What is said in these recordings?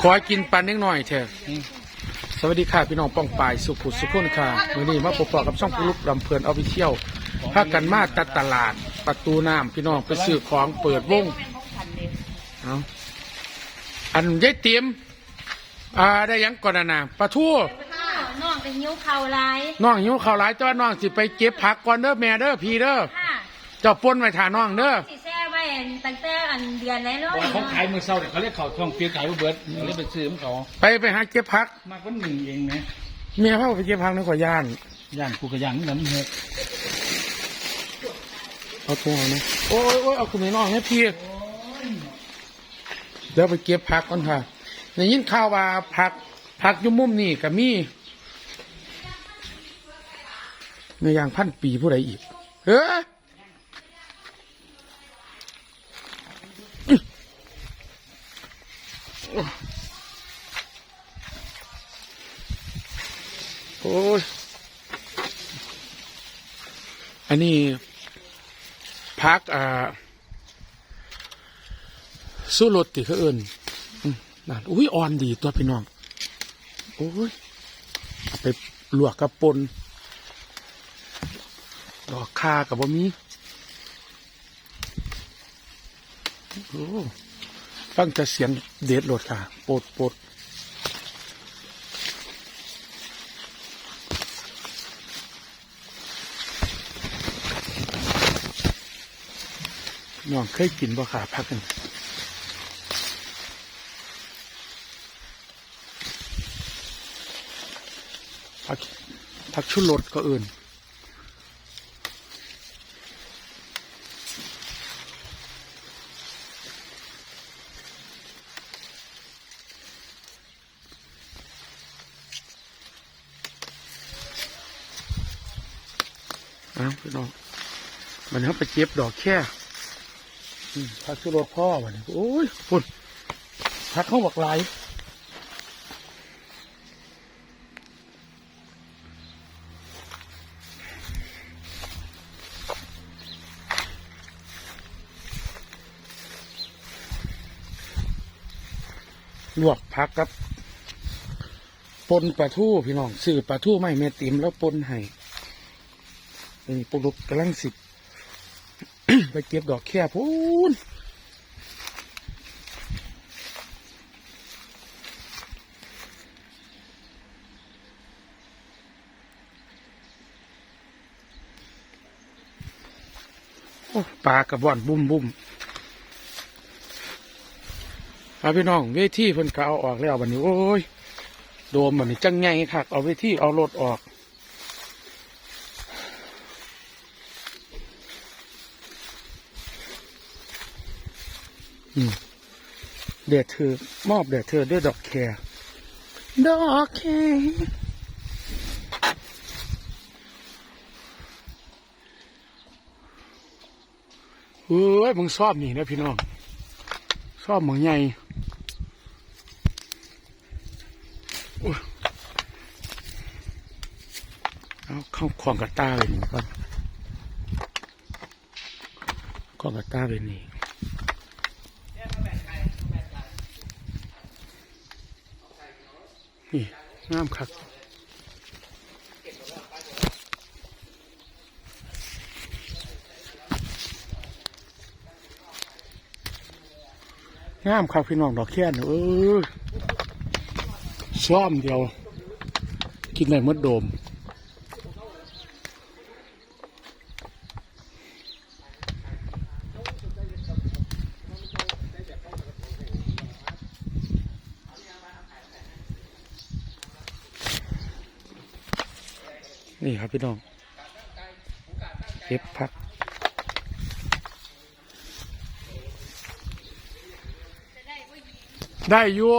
ขอให้กินปันนิดหน่อยเถอะสวัสดีค่ะพี่น้องป้องปายสุขุสุขุนค่ะวันนี้มาพบกับช่องผู้ลุกลำเพลินเอาไปเที่ยวพากันมาตัดตลาดประตูน้ำพี่น้องไปซื้อของเปิดวงเอาอันยายเตรียมอ่าได้หยังก่อนนะนะปลาทูข้าวน้องเป็นยิ้วเข่าลายน้องหิวข้าวหลายจ้าน้องสิไปเก็บผักก่อนเด้อแม่เด้อพี่เด้อค่ะเจ้าปนไว้ถ่าน้องเด้อสิแซ่ไว้ ตั้งแต่อันเดือนไหนเนาะเขาขายมือเศร้าเนี่ยเขาเรียกเขาทองเปียกขายว่าเบิร์ดเขาเรียกไปซื้อของเขาไปไปหาเก็บผัก มากกว่าหนึ่งเองนะเมียพาไปเก็บผักนึกว่าย่าน ย่างกูกระย่างนี่น้ำเห็ดเอาตัวเอาไหมโอ้ยโอ้ยเอาคุณแม่น้องให้พี่เดี๋ยวไปเก็บผักก่อนค่ะในยินข่าวว่าผักผักอยุ่มุมนี่ก็มีในยางพันปีผู้ใดอีกเฮ้ย โอ้ยอันนี้พักอ่าสู้รถติเขาเอิญนั่นอุ้ยอ่อนดีตัวพี่น้อง โอ้ยอไปลวกกับปนดอกคากับบ่มีโอ้ ฟังจะเสียงเด็ดรถค่ะโปดโปดน้องเคยกินบ่ค่ะพักกันพักพักชุดรถก็เอิญอ้าวพี่น้องมัน เก็บดอกแค่พักชุรถพ่อวันนี้โอ้ยพุ่นพักเข้าบักหลายลวกผักกับปนปลาทูพี่น้องซื้อปลาทูไม่แม่ติมแล้วปนให้นี่ปลุกกำลังสิบ ไปเก็บดอกแค่พูนปลากระว่อนบุ้มบุ้มพาพี่น้องเวทีเพิ่นก็เอาออกแล้ววันนี้โอ้ยโดมวันนี้จังไงคักเอาเวทีเอารถออก เด็ดเธอมอบเด็ดเธอด้วยดอกแคร์ดอกแคร์เฮ้ยมึงชอบนี่นะพี่น้องชอบหมึงใหญ่อุ๊ยเอาเข้าคลองกระต้าเลยนี่ก่อนคลองกระต้าเลยนี่ นี่งามคักงามครับพี่น้องดอกแค่นเออซ้อมเดียว กินได้มดโดม พี่น้องเก็บพักได้อยู่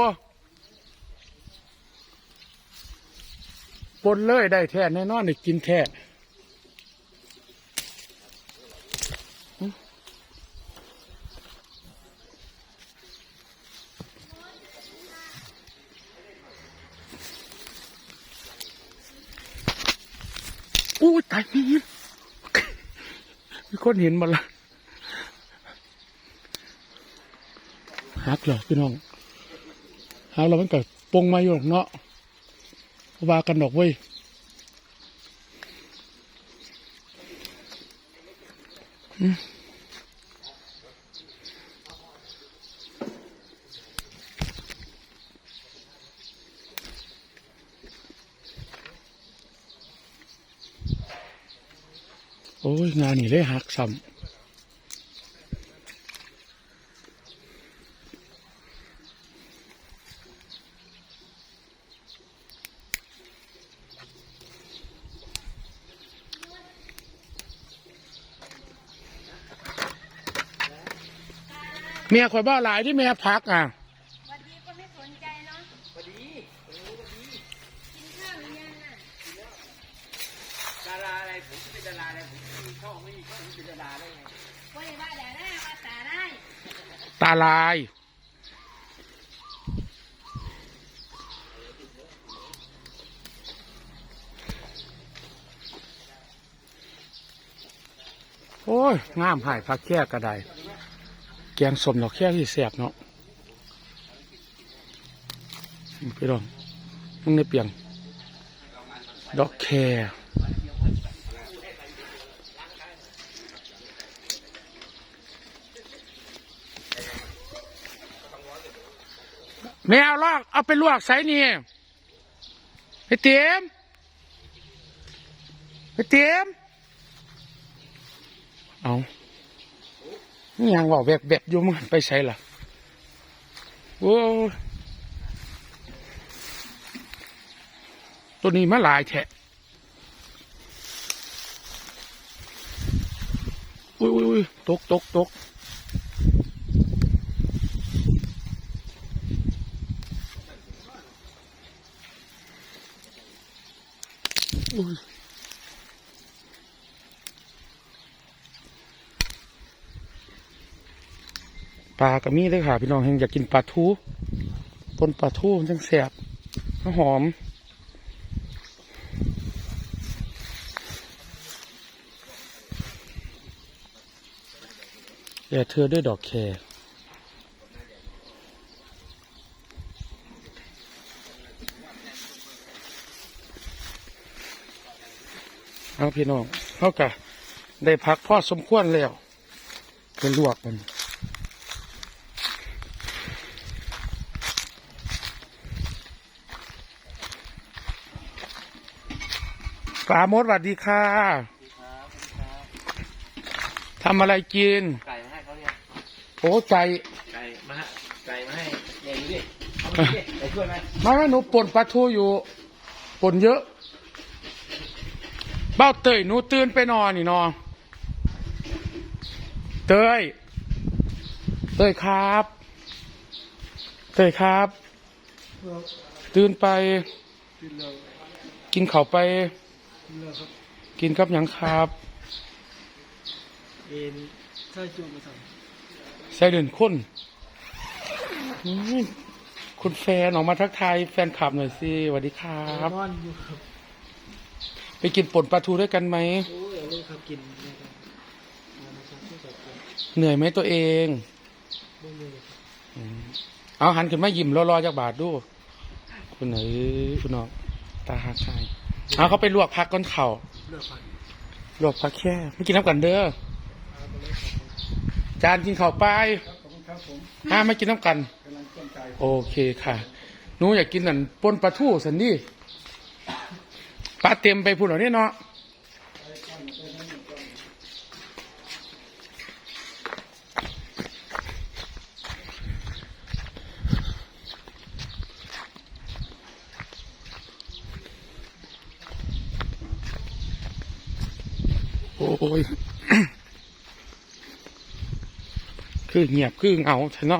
ปนเลยได้แท้แน่นอนนี่กินแท้หึอู้ตายมีน มีคนเห็นมาละฮักเหรอพี่น้องหักเรามันเกิดปงมาอยู่หรอกเนาะว่ากันดอกเว้ยอืม โอ้ยงานนี่เลยหักซ้ำเมียข่อยบ้าหลายที่เมียพักอะ ตาลาย โอ้ย งามหายพักแค่กระไดแกงสมดอกแค่ที่แสบเนาะพี่รองมึงในเปียง ดอกแค ไม่เอาลอก เอาไปลวกใส่นี่ไปเตียมไปเตียมเอานี่ยังบอกแบบแบบอยู่มึงไปใส่ละโอ้ตัวนี้มาลายแทะอุ้ยอุ้ยอุ้ยตกตกตก ปลากระมีเลยค่ะ พี่น้องเฮงอยากกินปลาทูปนปลาทูมันจังแสบหอมอย่เธอด้วยดอกแครเอาพี่น้องเท่ากับได้พักพ่อสมควรแล้วเป็นลวกมัน ปลาโมดสวัสดีค่ะทำอะไรกิน ไก่มาให้เขาเนี่ย โอ้ใจไก่มาให้ไก่มาให้เนี่ยดูดิเอามาดิไปช่วยไหมมาว่าหนูป่นปลาทูอยู่ป่นเยอะ เบ้าเตยหนูตื่นไปนอนนี่นอนเตย เตยครับ เตยครับ ตื่นไป กินข้าวไป กินกับหยังครับเอ็นใช่จูมาสั่งใส่เดินคนอืมคุณแฟนออกมาทักทายแฟนคลับหน่อยสิสวัสดีครับ นอนอยู่ครับไปกินป่นปลาทูด้วยกันไหม โอ้ยเอาเลยครับกินนะครับมานะครับที่กับผมเหนื่อยไหมตัวเองไม่เลยครับเอาหันขึ้นมายิ้มรอๆจากบาทดู คุณเอ๋ยคุณน้องตาหักใจ เอาเขาไปลวกพักก้นเข่าเลือกพันลวกพักแค่ไม่กินน้ำกันเด้อเอาไปเลยครับผมจานกินข้าวไปครับผมครับผมห้ามไม่กินน้ำกันกำลังต้นใจโอเคค่ะหนูอยากกินนั่นปนปลาทูสันดิปลาเต็มไปพูดเหรอเนี่ยเนาะ ยคือเงียบคือเหงาชะเนอ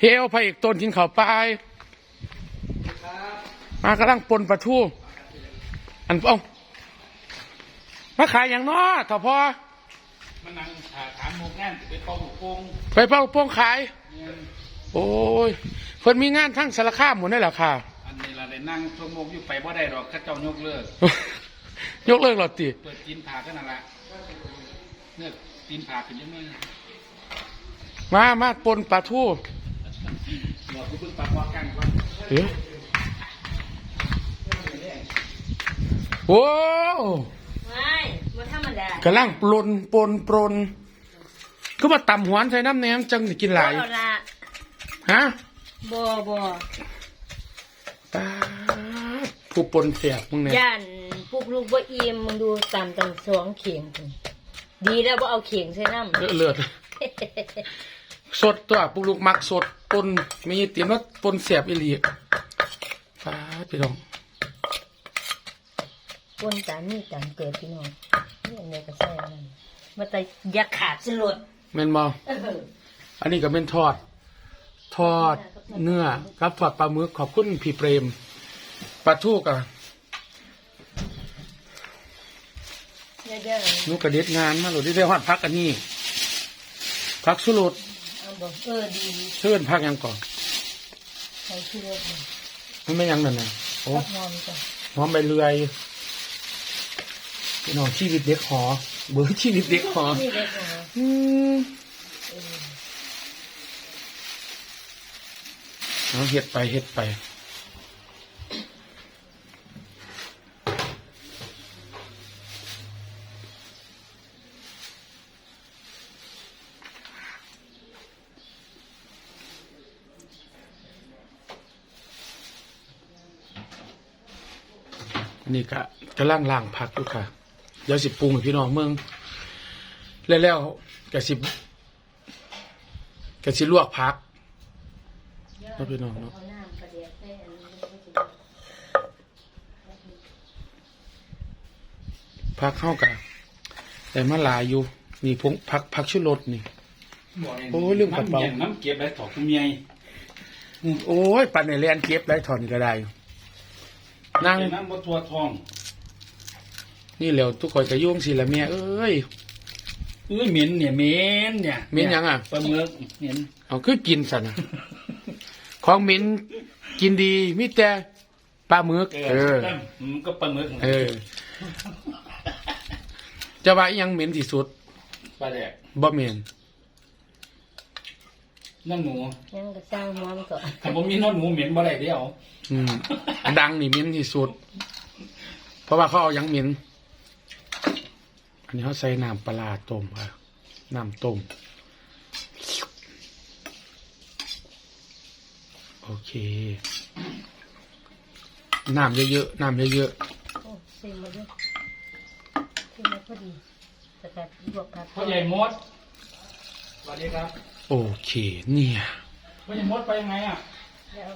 เฮลพระเอกตนกินข้าวปลายมากำลังปนปลาทูอันเอ้ามาขายอย่างน้อถ้าพอมันนั่งถามหมูงานไปเป่าหมูโป่งไปเป้าโป้งขาย โอ้ยเพิ่นมีงานทั้งสารคามหมดได้เหรอค่ะอั นนี้เราได้นั่งชั่วโมงอยู่ไปบ่ได้หรอกข้าเจ้ายกเลิก ยกเลิกหรอติเปิดกินผ่ากันนั่นแหละเนี่ยตีนผาขึ้นยังไงมามาปนปลาทูบอกคุณเพิ่งปากว่ากันว่าเอ๊ะโอ้ไม่บ่ธรรมดากำลังปลนปนปรนก็มาตำหวานใส่น้ำแหนมจังสิกินหลายบ่ละฮะบ่บ่ตาด ผู้ปนเสียบมึงเนี่ยย่านพวกลูกบ่อิ่มมึงดูตามตังสองเข่งพุ่นดีแล้วบ่เอาเข่งใส่น้ำเลือดเลือด สดตัวปุกลูกมักสดปนมีเตรียมว่าปนเสียบอีหลีตาดพี่น้องปนตามนี่ตามเกิดพี่น้องนี่อันนี้ก็ใส่อันนั่นมาแต่อย่าขาดสลดแม่นบอเอออันนี้ก็เป็นทอด ทอดเนื้อครับทอดปลาหมึกขอบคุณพี่เปรม ปลาทูกอะเด้อนุกระเด็ดงานมาหลุดได้ฮอดพักอันนี้พักสุรดๆเอาบ่เออดีเชิญพักยังก่อนใส่ชูรสนี่มันไม่ยังนั่นนะโอ้กับหอมจ้ะหอมใบเลื่อยพี่น้องชีวิตเด็กหอ เบอร์ชีวิตเด็กหอนี่เด็กหออืมเอาเฮ็ดไปเฮ็ดไป นนี้ก็กำลังล่างผักอยู่ค่ะเดี๋ยวสิปรุงให้พี่น้องเมืองแล้วแล้วๆก็สิก็สิลวกผักแล้วพี่น้องเนาะเอาน้ำกระเดียดใส่อันนี้ก็สิผักเข้ากันแต่มาหลายอยู่นี่พงผักผักชุรสนี่โอ้ยลืมกระเป๋าน้ำเก็บไว้ถอดคุณเมียโอ้ยปันในเรียนเก็บได้ถอนก็ได้ นั่งเก็บน้ำบนตัวทอง นี่แหล้วทุกคนจะยุ่งสิละเมียเอ้ย เอ้ยเหม็นเนี่ยเหม็นเนี่ยเหม็นยังอะปลาหมึกเหม็นเอาคือกินสันนะของหมินกินดีมิแต่ปลาหมึกเอเอออมันก็ปลาหมึกเออ จะว่าอิหยังเหม็นที่สุดปลาแดกบ่เหม็น น้ำหนูยังก็สร้างหอมก่อนถ้าผมมีน้ำหนูเหม็นบ่ได้เดียวอืมดังนี่เหม็นที่สุด เพราะว่าเขาเอาหยังเหม็นอันนี้เขาใส่น้ำปลาร้าต้มค่ะน้ำต้มโอเคน้ำเยอะๆน้ำเยอะโอ้ซิมมาด้วยซิมมาพอดีแต่แต่ลวกผักพ่อใหญ่มดสวัสดีครับๆ โอเคเนี่ยพ่อใหญ่มดไปยังไงอะแล้ว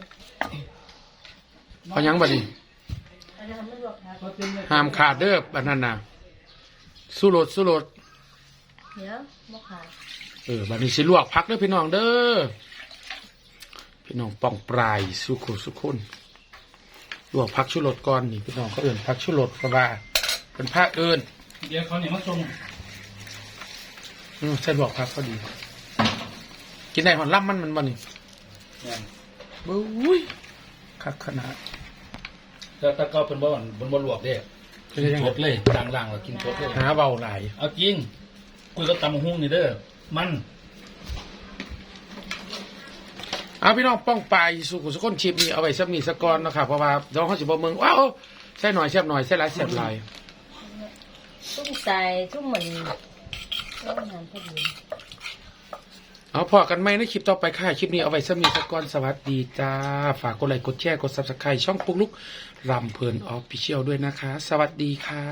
เอาหยังบัดนี้เอาน้ำมาลวกผักเขาเต็มเลยห้ามขาดเด้ออันนั้นนะสู้รสสู้รสเดี๋ยวบ่ขาดเออบัดนี้สิลวกพักเด้อพี่น้องเด้อพี่น้องป่องปลายสุขุสุขุนลวกพักชุรสก่อนนี่พี่น้องเขาเอื่นพักชุรสก็ว่าเป็นภาคเอิญเดี๋ยวเขาเนี่ยมาส่งอืมใช่ลวกพักก็ดี กินได้หอนล่ำมันมันบ่นี่เนี่ยบุ้ยคักขนาดแล้วตะเกาเป็นบ่อนบนบ่ลวกเด้เป็นยังสไงดเลยล่างๆเรากินสดเลย หาเบาหลายเอาจริงคุยกับตำบักหุ้งนี่เด้อ มันเอาพี่น้องป้องปลายสุขุสุขนชิปนี่เอาไว้สักมีสักก้อนเนาะครับเพราะว่าเดี๋ยวเขาสิบอกมึงว้าวใส่หน่อยแซ่บหน่อยใส่หลายแซ่บหลายตุ้มใส่ตุ้มเหมือนเอาน้ำพอดี เอาพอกันไหมในคลิปต่อไปค่ะคลิปนี้เอาไว้สมีสกอนสวัสดีจ้า ฝากกดไลค์กดแชร์กดซับสไครต์ช่องปุ๊กลุกรำเพลินออฟฟิเชียลด้วยนะคะ สวัสดีค่ะ